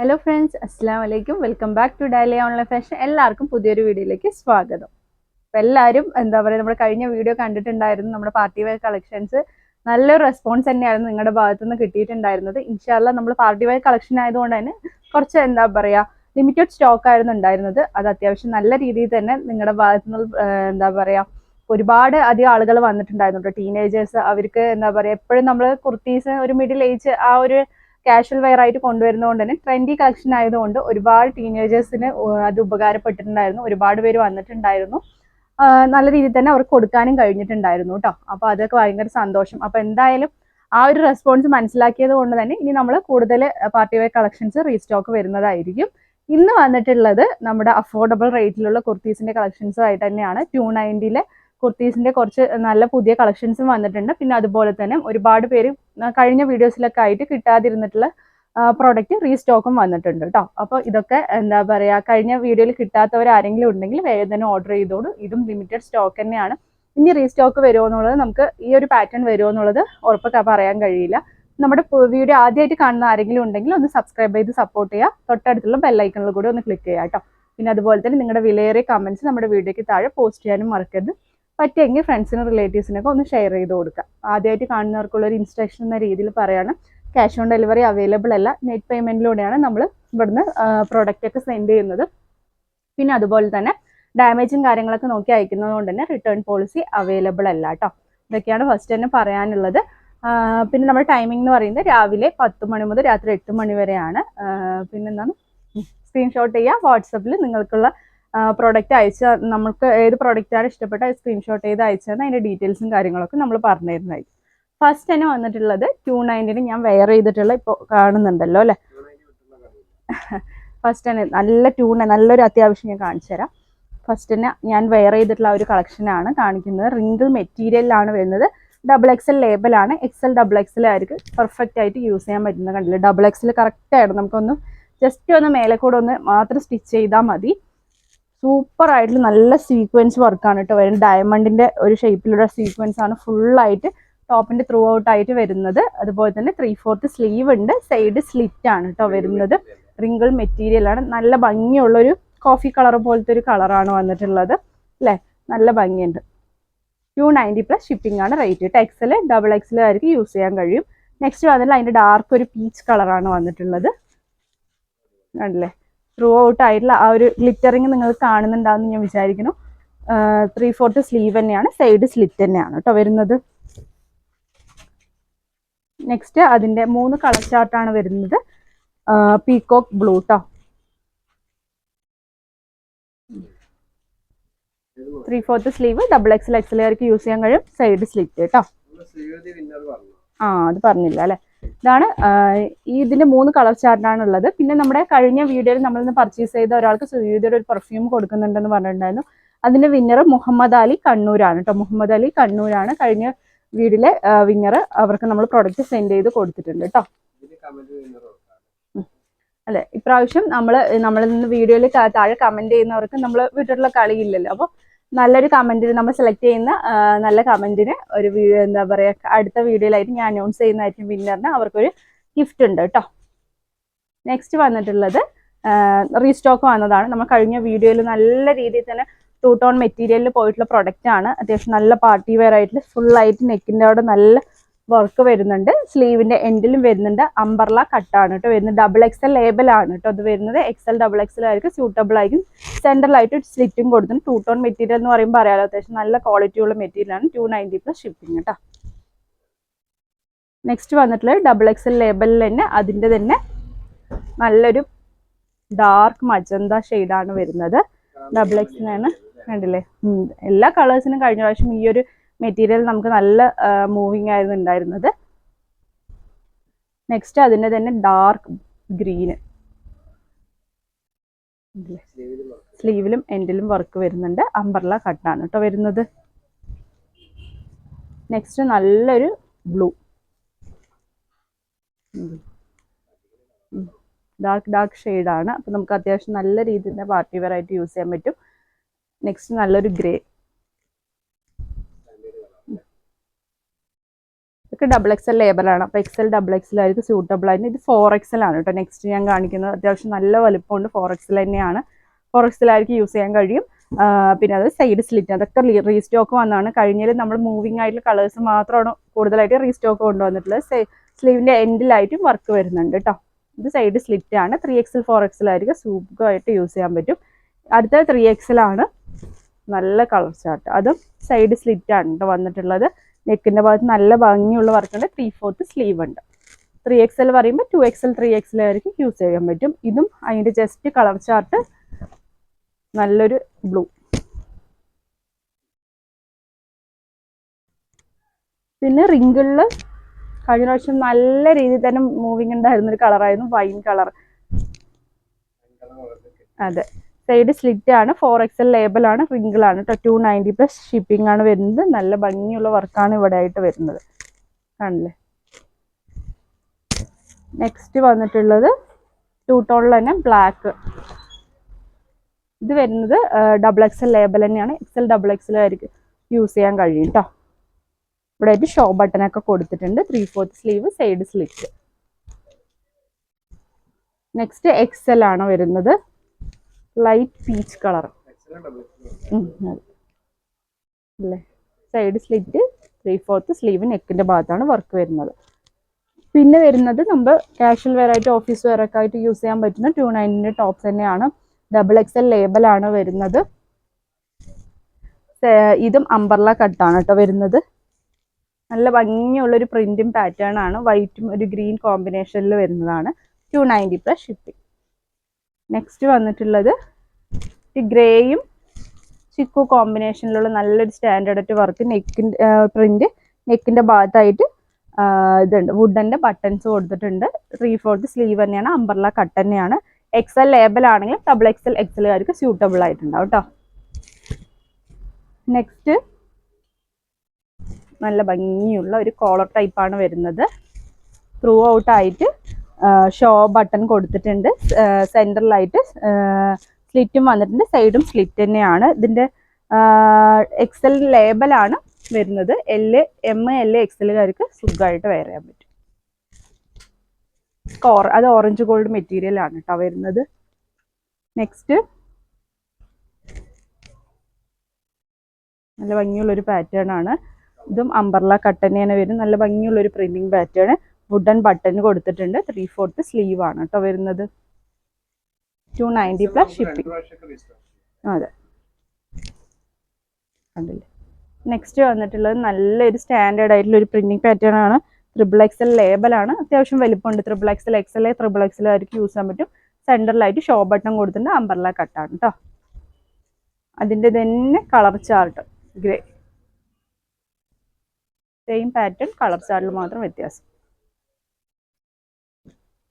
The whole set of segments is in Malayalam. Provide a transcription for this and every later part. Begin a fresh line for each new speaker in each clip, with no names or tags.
ഹലോ ഫ്രണ്ട്സ് അസ്സാം വലൈക്കും welcome back to daily online fashion എല്ലാവർക്കും പുതിയൊരു വീഡിയോയിലേക്ക് സ്വാഗതം. അപ്പം എല്ലാവരും എന്താ പറയുക നമ്മുടെ കഴിഞ്ഞ വീഡിയോ കണ്ടിട്ടുണ്ടായിരുന്നു നമ്മുടെ പാർട്ടി വെയർ കളക്ഷൻസ് നല്ലൊരു റെസ്പോൺസ് തന്നെയായിരുന്നു നിങ്ങളുടെ ഭാഗത്തു നിന്ന് കിട്ടിയിട്ടുണ്ടായിരുന്നത്. ഇൻഷാല്ല നമ്മൾ പാർട്ടി വെയർ കളക്ഷൻ ആയതുകൊണ്ട് തന്നെ കുറച്ച് എന്താ പറയുക ലിമിറ്റഡ് സ്റ്റോക്ക് ആയിരുന്നു ഉണ്ടായിരുന്നത്. അത് അത്യാവശ്യം നല്ല രീതിയിൽ തന്നെ നിങ്ങളുടെ ഭാഗത്തു നിന്ന് എന്താ പറയുക ഒരുപാട് അധികം ആളുകൾ വന്നിട്ടുണ്ടായിരുന്നു. ടീനേജേഴ്സ് അവർക്ക് എന്താ പറയുക എപ്പോഴും നമ്മൾ കുർത്തീസ് ഒരു മിഡിൽ ഏജ് ആ ഒരു കാഷ്വൽ വെയർ ആയിട്ട് കൊണ്ടുവരുന്നതുകൊണ്ട് തന്നെ ട്രെൻഡി കളക്ഷൻ ആയതുകൊണ്ട് ഒരുപാട് ടീനേജേഴ്സിന് അത് ഉപകാരപ്പെട്ടിട്ടുണ്ടായിരുന്നു. ഒരുപാട് പേര് വന്നിട്ടുണ്ടായിരുന്നു. നല്ല രീതിയിൽ തന്നെ അവർക്ക് കൊടുക്കാനും കഴിഞ്ഞിട്ടുണ്ടായിരുന്നു കേട്ടോ അപ്പൊ അതൊക്കെ ഭയങ്കര സന്തോഷം. അപ്പൊ എന്തായാലും ആ ഒരു റെസ്പോൺസ് മനസ്സിലാക്കിയത് കൊണ്ട് തന്നെ ഇനി നമ്മൾ കൂടുതൽ പാർട്ടി വെയർ കളക്ഷൻസ് റീസ്റ്റോക്ക് വരുന്നതായിരിക്കും. ഇന്ന് വന്നിട്ടുള്ളത് നമ്മുടെ അഫോർഡബിൾ റേറ്റിലുള്ള കുർത്തീസിന്റെ കളക്ഷൻസും ആയിട്ട് തന്നെയാണ്. ടു നയന്റിയിലെ കുർത്തീസിന്റെ കുറച്ച് നല്ല പുതിയ കളക്ഷൻസും വന്നിട്ടുണ്ട്. പിന്നെ അതുപോലെ തന്നെ ഒരുപാട് പേര് കഴിഞ്ഞ വീഡിയോസിലൊക്കെ ആയിട്ട് കിട്ടാതിരുന്നിട്ടുള്ള പ്രോഡക്റ്റ് റീസ്റ്റോക്കും വന്നിട്ടുണ്ട് കേട്ടോ അപ്പോൾ ഇതൊക്കെ എന്താ പറയുക കഴിഞ്ഞ വീഡിയോയിൽ കിട്ടാത്തവർ ആരെങ്കിലും ഉണ്ടെങ്കിൽ വേഗം തന്നെ ഓർഡർ ചെയ്തോളൂ. ഇതും ലിമിറ്റഡ് സ്റ്റോക്ക് തന്നെയാണ്. ഇനി റീസ്റ്റോക്ക് വരുമോ എന്നുള്ളത് നമുക്ക് ഈ ഒരു പാറ്റേൺ വരുമോ എന്നുള്ളത് ഉറപ്പൊക്കെ പറയാൻ കഴിയില്ല. നമ്മുടെ വീഡിയോ ആദ്യമായിട്ട് കാണുന്ന ആരെങ്കിലും ഉണ്ടെങ്കിൽ ഒന്ന് സബ്സ്ക്രൈബ് ചെയ്ത് സപ്പോർട്ട് ചെയ്യുക. തൊട്ടടുത്തുള്ള ബെല്ലൈക്കണിൽ കൂടി ഒന്ന് ക്ലിക്ക് ചെയ്യുക കേട്ടോ പിന്നെ അതുപോലെ തന്നെ നിങ്ങളുടെ വിലയേറിയ കമന്റ്സ് നമ്മുടെ വീഡിയോയ്ക്ക് താഴെ പോസ്റ്റ് ചെയ്യാനും മറക്കരുത്. പറ്റുമെങ്കിൽ ഫ്രണ്ട്സിനും റിലേറ്റീവ്സിനൊക്കെ ഒന്ന് ഷെയർ ചെയ്ത് കൊടുക്കുക. ആദ്യമായിട്ട് കാണുന്നവർക്കുള്ള ഒരു ഇൻസ്ട്രക്ഷൻ എന്ന രീതിയിൽ പറയാണ് ക്യാഷ് ഓൺ ഡെലിവറി അവൈലബിൾ അല്ല. നെറ്റ് പേയ്മെന്റിലൂടെയാണ് നമ്മൾ ഇവിടുന്ന് പ്രോഡക്റ്റ് ഒക്കെ സെൻഡ് ചെയ്യുന്നത്. പിന്നെ അതുപോലെ തന്നെ ഡാമേജും കാര്യങ്ങളൊക്കെ നോക്കി അയക്കുന്നത് കൊണ്ട് തന്നെ റിട്ടേൺ പോളിസി അവൈലബിൾ അല്ല കേട്ടോ ഇതൊക്കെയാണ് ഫസ്റ്റ് തന്നെ പറയാനുള്ളത്. പിന്നെ നമ്മുടെ ടൈമിംഗ് എന്ന് പറയുന്നത് രാവിലെ പത്ത് മണി മുതൽ രാത്രി എട്ട് മണി വരെയാണ്. പിന്നെന്താണ്? സ്ക്രീൻഷോട്ട് ചെയ്യുക വാട്സപ്പിൽ നിങ്ങൾക്കുള്ള പ്രോഡക്റ്റ് അയച്ച നമുക്ക് ഏത് പ്രോഡക്റ്റാണ് ഇഷ്ടപ്പെട്ട സ്ക്രീൻഷോട്ട് ചെയ്ത് അയച്ചതെന്ന് അതിന്റെ ഡീറ്റെയിൽസും കാര്യങ്ങളൊക്കെ നമ്മൾ പറഞ്ഞു തരുന്നതായിരിക്കും ഫസ്റ്റ് തന്നെ വന്നിട്ടുള്ളത് ടു നയന്റിന് ഞാൻ വെയർ ചെയ്തിട്ടുള്ള ഇപ്പോൾ കാണുന്നുണ്ടല്ലോ അല്ലേ? ഫസ്റ്റ് തന്നെ നല്ല ട്യൂണ് നല്ലൊരു അത്യാവശ്യം ഞാൻ കാണിച്ചു തരാം. ഫസ്റ്റ് തന്നെ ഞാൻ വെയർ ചെയ്തിട്ടുള്ള ഒരു കളക്ഷനാണ് കാണിക്കുന്നത്. റിങ്കിൾ മെറ്റീരിയലിലാണ് വരുന്നത്. ഡബിൾ എക്സൽ ലേബലാണ് എക്സൽ ഡബിൾ എക്സൽ ആയിരിക്കും പെർഫെക്റ്റ് ആയിട്ട് യൂസ് ചെയ്യാൻ പറ്റുന്നത് കണ്ടില്ല? ഡബിൾ എക്സൽ കറക്റ്റ് ആയിരുന്നു. നമുക്കൊന്ന് ജസ്റ്റ് ഒന്ന് മേലെ കൂടെ ഒന്ന് മാത്രം സ്റ്റിച്ച് ചെയ്താൽ മതി. സൂപ്പർ ആയിട്ട് നല്ല സീക്വൻസ് വർക്കാണ് കേട്ടോ വരുന്നത്. ഡയമണ്ടിന്റെ ഒരു ഷേപ്പിലുള്ള സീക്വൻസ് ആണ് ഫുൾ ആയിട്ട് ടോപ്പിന്റെ ത്രൂ ഔട്ട് ആയിട്ട് വരുന്നത്. അതുപോലെ തന്നെ ത്രീ ഫോർത്ത് സ്ലീവ് ഉണ്ട്. സൈഡ് സ്ലിറ്റ് ആണ് കേട്ടോ വരുന്നത്. റിങ്കിൾ മെറ്റീരിയൽ ആണ്. നല്ല ഭംഗിയുള്ള ഒരു കോഫി കളർ പോലത്തെ ഒരു കളറാണ് വന്നിട്ടുള്ളത്. അല്ലേ നല്ല ഭംഗിയുണ്ട്. ടു നയന്റി പ്ലസ് ഷിപ്പിംഗ് ആണ് റേറ്റ് കേട്ടോ എക്സൽ ഡബിൾ എക്സൽ ആയിരിക്കും യൂസ് ചെയ്യാൻ കഴിയും. നെക്സ്റ്റ് വന്നിട്ട് അതിന്റെ ഡാർക്ക് ഒരു പീച്ച് കളറാണ് വന്നിട്ടുള്ളത്. കണ്ടില്ലേ? ത്രൂ ഔട്ട് ആയിട്ടുള്ള ആ ഒരു ഗ്ലിറ്ററിങ് നിങ്ങൾ കാണുന്നുണ്ടാവും ഞാൻ വിചാരിക്കുന്നു. ത്രീ ഫോർത്ത് സ്ലീവ് തന്നെയാണ് സൈഡ് സ്ലിറ്റ് തന്നെയാണ് കേട്ടോ വരുന്നത്. നെക്സ്റ്റ് അതിന്റെ മൂന്ന് കളർ ചാർട്ടാണ് വരുന്നത്. പീകോക്ക് ബ്ലൂ ട്ടോ. Three fourth sleeve double XL എക്സലുകാർക്ക് use ചെയ്യാൻ കഴിയും സൈഡ് സ്ലിറ്റ് കേട്ടോ ആ അത് പറഞ്ഞില്ല അല്ലെ? ഇതാണ് ഈ ഇതിന്റെ മൂന്ന് കളർ ചാർട്ടാണ് ഉള്ളത് പിന്നെ നമ്മുടെ കഴിഞ്ഞ വീഡിയോയിൽ നമ്മൾ ഇന്ന് പർച്ചേസ് ചെയ്ത ഒരാൾക്ക് സുയുധയുടെ ഒരു പെർഫ്യൂം കൊടുക്കുന്നുണ്ടെന്ന് പറഞ്ഞിട്ടുണ്ടായിരുന്നു. അതിന്റെ വിന്നർ മുഹമ്മദ് അലി കണ്ണൂരാണ് കേട്ടോ മുഹമ്മദ് അലി കണ്ണൂരാണ്. കഴിഞ്ഞ വീടിലെ വിന്നർ അവർക്ക് നമ്മൾ പ്രൊഡക്റ്റ് സെൻഡ് ചെയ്ത് കൊടുത്തിട്ടുണ്ട് കേട്ടോ അല്ലെ? ഇപ്രാവശ്യം നമ്മൾ നമ്മളിൽ നിന്ന് വീഡിയോയിൽ താഴെ കമന്റ് ചെയ്യുന്നവർക്ക് നമ്മൾ വീട്ടിലുള്ള കളിയില്ലല്ലോ. അപ്പോൾ നല്ലൊരു കമന്റിന് നമ്മൾ സെലക്ട് ചെയ്യുന്ന നല്ല കമന്റിന് ഒരു എന്താ പറയാ അടുത്ത വീഡിയോയിലായിട്ട് ഞാൻ അനൗൺസ് ചെയ്യുന്നതായിരിക്കും വിന്നറിന് അവർക്കൊരു ഗിഫ്റ്റ് ഉണ്ട് കേട്ടോ നെക്സ്റ്റ് വന്നിട്ടുള്ളത് റീസ്റ്റോക്ക് വന്നതാണ്. നമ്മൾ കഴിഞ്ഞ വീഡിയോയിൽ നല്ല രീതിയിൽ തന്നെ ടൂ ടോൺ മെറ്റീരിയലിൽ പോയിട്ടുള്ള പ്രൊഡക്റ്റ് ആണ്. അത്യാവശ്യം നല്ല പാർട്ടി വെയർ ആയിട്ട് ഫുൾ ആയിട്ട് നെക്കിന്റെ അവിടെ നല്ല വർക്ക് വരുന്നുണ്ട്. സ്ലീവിന്റെ എൻഡിലും വരുന്നുണ്ട്. അമ്പർല കട്ടാണ് കേട്ടോ വരുന്നത്. ഡബിൾ എക്സൽ ആണ് കേട്ടോ അത് വരുന്നത്. എക്സൽ ഡബിൾ എക്സൽ ആയിരിക്കും. സ്യൂട്ടബിൾ ആയിരിക്കും. സെൻട്രലായിട്ട് സ്ലിറ്റും കൊടുത്തിട്ടുണ്ട്. ടൂ ടോൺ മെറ്റീരിയൽ എന്ന് പറയുമ്പോൾ അറിയാലോ അത്യാവശ്യം നല്ല ക്വാളിറ്റി ഉള്ള മെറ്റീരിയൽ ആണ്. ടു നയന്റി പ്ലസ് ഷിപ്പിംഗ് കേട്ടോ നെക്സ്റ്റ് വന്നിട്ടുള്ള ഡബിൾ എക്സൽ ലേബലിൽ തന്നെ. അതിന്റെ തന്നെ നല്ലൊരു ഡാർക്ക് മജന്ത ഷെയ്ഡാണ് വരുന്നത്. ഡബിൾ എക്സിനാണ് കണ്ടില്ലേ? എല്ലാ കളേഴ്സിനും കഴിഞ്ഞ പ്രാവശ്യം ഈ ഒരു മെറ്റീരിയൽ നമുക്ക് നല്ല മൂവിങ് ആയിരുന്നു ഉണ്ടായിരുന്നത്. നെക്സ്റ്റ് അതിന്റെ തന്നെ ഡാർക്ക് ഗ്രീന് സ്ലീവിലും എൻഡിലും വർക്ക് വരുന്നുണ്ട്. അമ്പർല കട്ടാണ് കേട്ടോ വരുന്നത്. നെക്സ്റ്റ് നല്ലൊരു ബ്ലൂ ഡാർക്ക് ഡാർക്ക് ഷെയ്ഡാണ് അപ്പം നമുക്ക് അത്യാവശ്യം നല്ല രീതിയിൽ പാർട്ടി വെയർ ആയിട്ട് യൂസ് ചെയ്യാൻ പറ്റും. നെക്സ്റ്റ് നല്ലൊരു ഗ്രേ ഇതൊക്കെ ഡബിൾ എക്സൽ ലേബലാണ് അപ്പോൾ എക്സൽ ഡബിൾ എക്സലായിരിക്കും സൂട്ടബിൾ ആയിട്ട്. ഇത് ഫോർ എക്സൽ ആണ് കേട്ടോ. നെക്സ്റ്റ് ഞാൻ കാണിക്കുന്നത് അത്യാവശ്യം നല്ല വലുപ്പമുണ്ട് ഫോർ എക്സൽ തന്നെയാണ്. ഫോർ എക്സലായിരിക്കും യൂസ് ചെയ്യാൻ കഴിയും. പിന്നെ അത് സൈഡ് സ്ലിറ്റ് അതൊക്കെ റീസ്റ്റോക്ക് വന്നതാണ്. കഴിഞ്ഞാൽ നമ്മൾ മൂവിങ് ആയിട്ടുള്ള കളേഴ്സ് മാത്രമാണ് കൂടുതലായിട്ട് റീസ്റ്റോക്ക് കൊണ്ടുവന്നിട്ടുള്ളത്. സ്ലീവിന്റെ എൻഡിലായിട്ടും വർക്ക് വരുന്നുണ്ട് കേട്ടോ. ഇത് സൈഡ് സ്ലിറ്റ് ആണ്. ത്രീ എക്സൽ ഫോർ എക്സൽ ആയിരിക്കും സുഖമായിട്ട് യൂസ് ചെയ്യാൻ പറ്റും. അടുത്ത ത്രീ ആണ്. നല്ല കളർ ചാർട്ട് അതും സൈഡ് സ്ലിറ്റ് ആണ് വന്നിട്ടുള്ളത്. നെക്കിന്റെ ഭാഗത്ത് നല്ല ഭംഗിയുള്ള വർക്കുണ്ട് ത്രീ ഫോർത്ത് സ്ലീവ് ഉണ്ട്. ത്രീ എക്സ് എൽ പറയുമ്പോൾ two X L three X L ആയിരിക്കും യൂസ് ചെയ്യാൻ പറ്റും. ഇതും അതിന്റെ ജസ്റ്റ് കളർ ചാർട്ട് നല്ലൊരു ബ്ലൂ പിന്നെ റിങ്കിളിൽ കഴിഞ്ഞ പ്രാവശ്യം നല്ല രീതിയിൽ തന്നെ മൂവിങ് ഉണ്ടായിരുന്നൊരു കളറായിരുന്നു വൈൻ കളർ അതെ. സൈഡ് സ്ലിറ്റ് ആണ്. ഫോർ എക്സൽ റിങ്കിൾ ആണ്. കേട്ടോ ടു നയന്റി പ്ലസ് ഷിപ്പിംഗ് ആണ് വരുന്നത്. നല്ല ഭംഗിയുള്ള വർക്കാണ് ഇവിടെ ആയിട്ട് വരുന്നത്. കാണില്ലേ നെക്സ്റ്റ് വന്നിട്ടുള്ളത് ടു ടോണിൽ തന്നെ ബ്ലാക്ക് ഇത് വരുന്നത് ഡബിൾ എക്സ് എക്സൽ ലേബൽ തന്നെയാണ്. എക്സ് എക്സൽ ഡബിൾ എക്സൽ ആയിരിക്കും യൂസ് ചെയ്യാൻ കഴിയും കേട്ടോ ഇവിടെ ആയിട്ട് ഷോ ബട്ടൺ ഒക്കെ കൊടുത്തിട്ടുണ്ട്. Three fourth sleeve side slit next X XL ആണ് വരുന്നത്. ലൈറ്റ് പീച്ച് കളർ അല്ലേ? Side slit three fourth sleeve നെക്കിന്റെ ഭാഗത്താണ് വർക്ക് വരുന്നത്. പിന്നെ വരുന്നത് നമ്മൾ കാഷ്വൽ വെയർ ആയിട്ട് ഓഫീസ് വെയർ ഒക്കെ ആയിട്ട് യൂസ് ചെയ്യാൻ പറ്റുന്ന ടു നയന്റിന്റെ ടോപ്പ് തന്നെയാണ്. ഡബിൾ എക്സ്എൽ ലേബൽ ആണ് വരുന്നത്. ഇതും അമ്പർല കട്ടാണ് കേട്ടോ വരുന്നത്. നല്ല ഭംഗിയുള്ളൊരു പ്രിന്റും പാറ്റേൺ ആണ്. വൈറ്റും ഒരു ഗ്രീൻ കോമ്പിനേഷനിൽ വരുന്നതാണ്. Two ninety plus shipping next വന്നിട്ടുള്ളത് ഗ്രേയും ചിക്കു കോമ്പിനേഷനിലുള്ള നല്ലൊരു സ്റ്റാൻഡേർഡ് വർക്ക് നെക്കിന്റെ പ്രിന്റ് നെക്കിന്റെ ഭാഗത്തായിട്ട് ഇതുണ്ട്. വുഡന്റെ ബട്ടൺസ് കൊടുത്തിട്ടുണ്ട്. ത്രീ ഫോർത്ത് സ്ലീവ് തന്നെയാണ്. അമ്പർല കട്ട് തന്നെയാണ്. എക്സൽ ലേബൽ ആണെങ്കിൽ ഡബിൾ എക്സൽ എക്സലുകാർക്ക് സ്യൂട്ടബിൾ ആയിട്ടുണ്ടാവും കേട്ടോ നെക്സ്റ്റ് നല്ല ഭംഗിയുള്ള ഒരു കോളർ ടൈപ്പാണ് വരുന്നത്. ത്രൂ ഔട്ട് ആയിട്ട് ഷോ ബട്ടൺ കൊടുത്തിട്ടുണ്ട്. സെന്ററിലായിട്ട് സ്ലിറ്റും വന്നിട്ടുണ്ട്. സൈഡും സ്ലിറ്റ് തന്നെയാണ്. ഇതിന്റെ എക്സൽ ലേബലാണ് വരുന്നത്. എൽ എം എൽ എക്സലുകാർക്ക് സുഖമായിട്ട് വെയർ ചെയ്യാൻ പറ്റും. അത് ഓറഞ്ച് ഗോൾഡ് മെറ്റീരിയൽ ആണ് കേട്ടോ വരുന്നത്. നെക്സ്റ്റ് നല്ല ഭംഗിയുള്ളൊരു പാറ്റേൺ ആണ്. ഇതും അമ്പർല കട്ട് തന്നെയാണ് നല്ല ഭംഗിയുള്ളൊരു ഒരു പ്രിന്റിംഗ് പാറ്റേൺ വുഡൻ ബട്ടൺ കൊടുത്തിട്ടുണ്ട്. ത്രീ ഫോർത്ത് സ്ലീവ് ആണ് കേട്ടോ വരുന്നത്. ടു നയന്റി പ്ലസ് ഷിപ്പിംഗ് അതെ. കണ്ടില്ലേ? നെക്സ്റ്റ് വന്നിട്ടുള്ളത് നല്ലൊരു സ്റ്റാൻഡേർഡ് ആയിട്ടുള്ള ഒരു പ്രിന്റിംഗ് പാറ്റേൺ ആണ്. ത്രിബിൾ എക്സൽ ലേബലാണ് അത്യാവശ്യം വലിപ്പമുണ്ട്. Triple XL XL triple XL ആയിരിക്കും യൂസ് ചെയ്യാൻ പറ്റും. സെന്ററിലായിട്ട് ഷോ ബട്ടൺ കൊടുത്തിട്ടുണ്ട്. അമ്പർല കട്ടാണ് കേട്ടോ അതിന്റെ തന്നെ colour chart grey same pattern colour ചാർട്ടിൽ മാത്രം വ്യത്യാസം.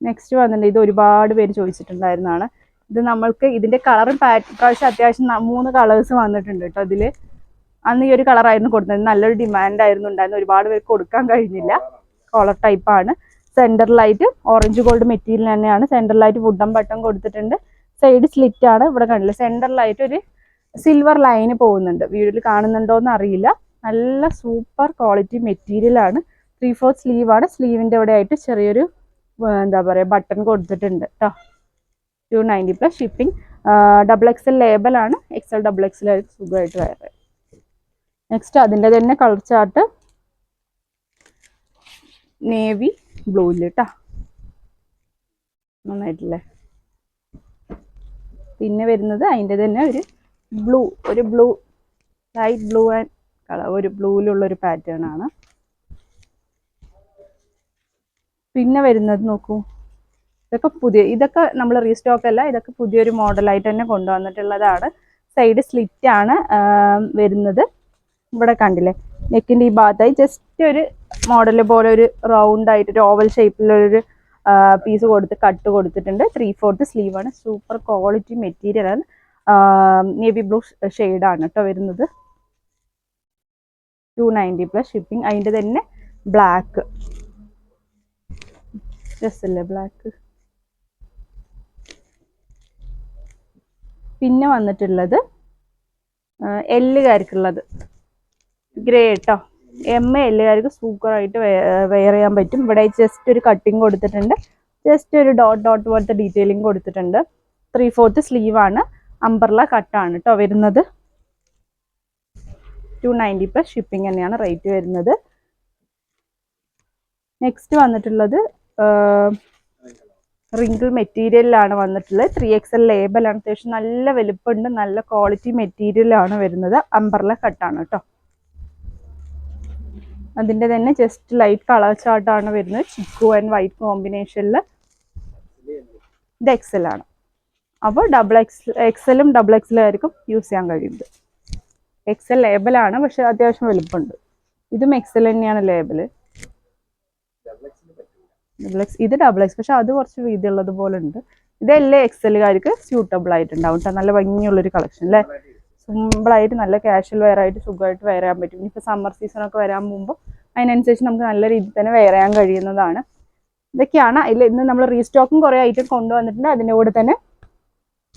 നെക്സ്റ്റ് വന്നിട്ടുണ്ട്. ഇത് ഒരുപാട് പേര് ചോദിച്ചിട്ടുണ്ടായിരുന്നതാണ് ഇത് നമ്മൾക്ക് ഇതിന്റെ കളറും പ്രാവശ്യം അത്യാവശ്യം മൂന്ന് കളേഴ്സ് വന്നിട്ടുണ്ട് കേട്ടോ ഇതിൽ. അന്ന് ഈ ഒരു കളറായിരുന്നു കൊടുത്തത്. നല്ലൊരു ഡിമാൻഡ് ആയിരുന്നു ഉണ്ടായിരുന്നു ഒരുപാട് പേർക്ക് കൊടുക്കാൻ കഴിഞ്ഞില്ല. കോളർ ടൈപ്പാണ് സെന്ററിലായിട്ട് ഓറഞ്ച് ഗോൾഡ് മെറ്റീരിയൽ തന്നെയാണ്. സെന്ററിലായിട്ട് വുഡൻ ബട്ടൺ കൊടുത്തിട്ടുണ്ട്. സൈഡ് സ്ലിറ്റ് ആണ് ഇവിടെ കണ്ടില്ല. സെന്ററിലായിട്ട് ഒരു സിൽവർ ലൈന് പോകുന്നുണ്ട്. വീഡിയോയിൽ കാണുന്നുണ്ടോ എന്ന് അറിയില്ല. നല്ല സൂപ്പർ ക്വാളിറ്റി മെറ്റീരിയൽ ആണ്. ത്രീ ഫോർ സ്ലീവ് ആണ്. സ്ലീവിന്റെ ഇവിടെ ആയിട്ട് ചെറിയൊരു എന്താ പറയുക ബട്ടൺ കൊടുത്തിട്ടുണ്ട് കേട്ടോ two ninety plus shipping double X L ലേബലാണ് X L double X L സുഖമായിട്ട് വയറ് നെക്സ്റ്റ് അതിന്റെ തന്നെ കളർ ചാർട്ട് നേവി ബ്ലൂവിൽ കേട്ടോ നന്നായിട്ടില്ലേ? പിന്നെ വരുന്നത് അതിന്റെ തന്നെ ഒരു ബ്ലൂ ഒരു blue light blue and colour ഒരു ബ്ലൂവിലുള്ള ഒരു പാറ്റേൺ ആണ്. പിന്നെ വരുന്നത് നോക്കൂ. ഇതൊക്കെ പുതിയ ഇതൊക്കെ നമ്മൾ റീസ്റ്റോക്ക് അല്ല ഇതൊക്കെ പുതിയൊരു മോഡലായിട്ട് തന്നെ കൊണ്ടുവന്നിട്ടുള്ളതാണ്. സൈഡ് സ്ലിറ്റ് ആണ് വരുന്നത്. ഇവിടെ കണ്ടില്ലേ? നെക്കിന്റെ ഈ ഭാഗത്തായി ജസ്റ്റ് ഒരു മോഡൽ പോലെ ഒരു റൗണ്ട് ആയിട്ട് ഒരു ഓവൽ ഷേപ്പിലൊരു പീസ് കൊടുത്ത് കട്ട് കൊടുത്തിട്ടുണ്ട്. ത്രീ ഫോർത്ത് സ്ലീവ് ആണ്. സൂപ്പർ ക്വാളിറ്റി മെറ്റീരിയൽ ആണ്. നേവി ബ്ലൂ ആണ് കേട്ടോ വരുന്നത്. ടു നയന്റി പ്ലസ് ഷിപ്പിംഗ് അതിന്റെ തന്നെ ബ്ലാക്ക് രസല്ലേ ബ്ലാക്ക് പിന്നെ വന്നിട്ടുള്ളത് എല്ലുകാർക്കുള്ളത് ഗ്രേ കേട്ടോ എം എ എല്ലുകാർക്ക് സൂപ്പറായിട്ട് വെയർ ചെയ്യാൻ പറ്റും. ഇവിടെ ജസ്റ്റ് ഒരു കട്ടിങ് കൊടുത്തിട്ടുണ്ട്. ജസ്റ്റ് ഒരു ഡോട്ട് ഡോട്ട് പോലത്തെ ഡീറ്റെയിലിംഗ് കൊടുത്തിട്ടുണ്ട്. ത്രീ ഫോർത്ത് സ്ലീവ് ആണ് അമ്പർല കട്ടാണ് കേട്ടോ വരുന്നത്. ടു നയന്റി പ്ലസ് ഷിപ്പിംഗ് തന്നെയാണ് റേറ്റ് വരുന്നത്. നെക്സ്റ്റ് വന്നിട്ടുള്ളത് റിങ്കിൾ മെറ്റീരിയലിലാണ് വന്നിട്ടുള്ളത്. ത്രീ എക്സ് എൽ ലേബലാണ് അത്യാവശ്യം നല്ല വലുപ്പമുണ്ട് നല്ല ക്വാളിറ്റി മെറ്റീരിയലാണ് വരുന്നത്. അമ്പർല കട്ടാണ് കേട്ടോ. അതിന്റെ തന്നെ ജസ്റ്റ് ലൈറ്റ് കളർ ചാർട്ടാണ് വരുന്നത്. ചിക്കു ആൻഡ് വൈറ്റ് കോമ്പിനേഷനിൽ ഇത് എക്സൽ ആണ്. അപ്പോൾ ഡബിൾ എക്സ് എക്സലും ഡബിൾ എക്സലും ആയിരിക്കും യൂസ് ചെയ്യാൻ കഴിയുന്നത്. എക്സൽ ലേബലാണ് പക്ഷെ അത്യാവശ്യം വലുപ്പമുണ്ട്. ഇതും എക്സൽ തന്നെയാണ് ലേബൽ. ഡബിൾ എക്സ് ഇത് ഡബിൾ എക്സ് പക്ഷെ അത് കുറച്ച് വീതിയുള്ളത് പോലെ ഉണ്ട്. ഇതെല്ലാം എക്സലുകാർക്ക് സ്യൂട്ടബിൾ ആയിട്ടുണ്ടാവും കേട്ടോ നല്ല ഭംഗിയുള്ളൊരു കളക്ഷൻ അല്ലേ സിമ്പിളായിട്ട് നല്ല കാഷ്വൽ വെയർ ആയിട്ട് സുഖമായിട്ട് വെയർ ചെയ്യാൻ പറ്റും. ഇനിയിപ്പോൾ സമ്മർ സീസൺ ഒക്കെ വരാൻ പോകുമ്പോൾ അതിനനുസരിച്ച് നമുക്ക് നല്ല രീതിയിൽ തന്നെ വെയർ ചെയ്യാൻ കഴിയുന്നതാണ്. ഇതൊക്കെയാണ് അതിൽ ഇന്ന് നമ്മൾ റീസ്റ്റോക്കും കുറേ ഐറ്റം കൊണ്ടുവന്നിട്ടുണ്ട്. അതിന്റെ കൂടെ തന്നെ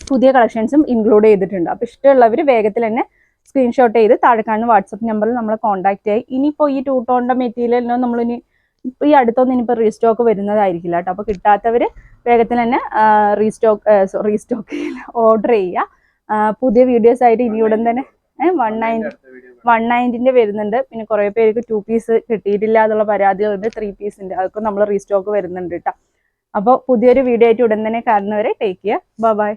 പുതിയ കളക്ഷൻസും ഇൻക്ലൂഡ് ചെയ്തിട്ടുണ്ട്. അപ്പോൾ ഇഷ്ടമുള്ളവർ വേഗത്തിൽ തന്നെ സ്ക്രീൻഷോട്ട് ചെയ്ത് താഴെ കാണുന്ന വാട്സപ്പ് നമ്പറിൽ നമ്മളെ കോൺടാക്ട് ആയി ഇനിയിപ്പോൾ ഈ ടൂ ടോണിന്റെ മെറ്റീരിയലിനോ നമ്മളിനി ഇപ്പോൾ ഈ അടുത്തൊന്നും ഇനിയിപ്പോൾ റീസ്റ്റോക്ക് വരുന്നതായിരിക്കില്ല കേട്ടോ. അപ്പോൾ കിട്ടാത്തവർ വേഗത്തിൽ തന്നെ റീസ്റ്റോക്ക് റീസ്റ്റോക്ക് ഓർഡർ ചെയ്യുക. പുതിയ വീഡിയോസ് ആയിട്ട് ഇനി ഉടൻ തന്നെ വൺ നയൻ വൺ നയന്റിന്റെ വരുന്നുണ്ട്. പിന്നെ കുറേ പേർക്ക് ടു പീസ് കിട്ടിയിട്ടില്ല എന്നുള്ള പരാതികളുണ്ട് ത്രീ പീസിന്റെ അതൊക്കെ നമ്മൾ റീസ്റ്റോക്ക് വരുന്നുണ്ട് കേട്ടോ. അപ്പോൾ പുതിയൊരു വീഡിയോ ആയിട്ട് ഉടൻ തന്നെ കാണുന്നവരെ ടേക്ക് ചെയ്യുക ബൈ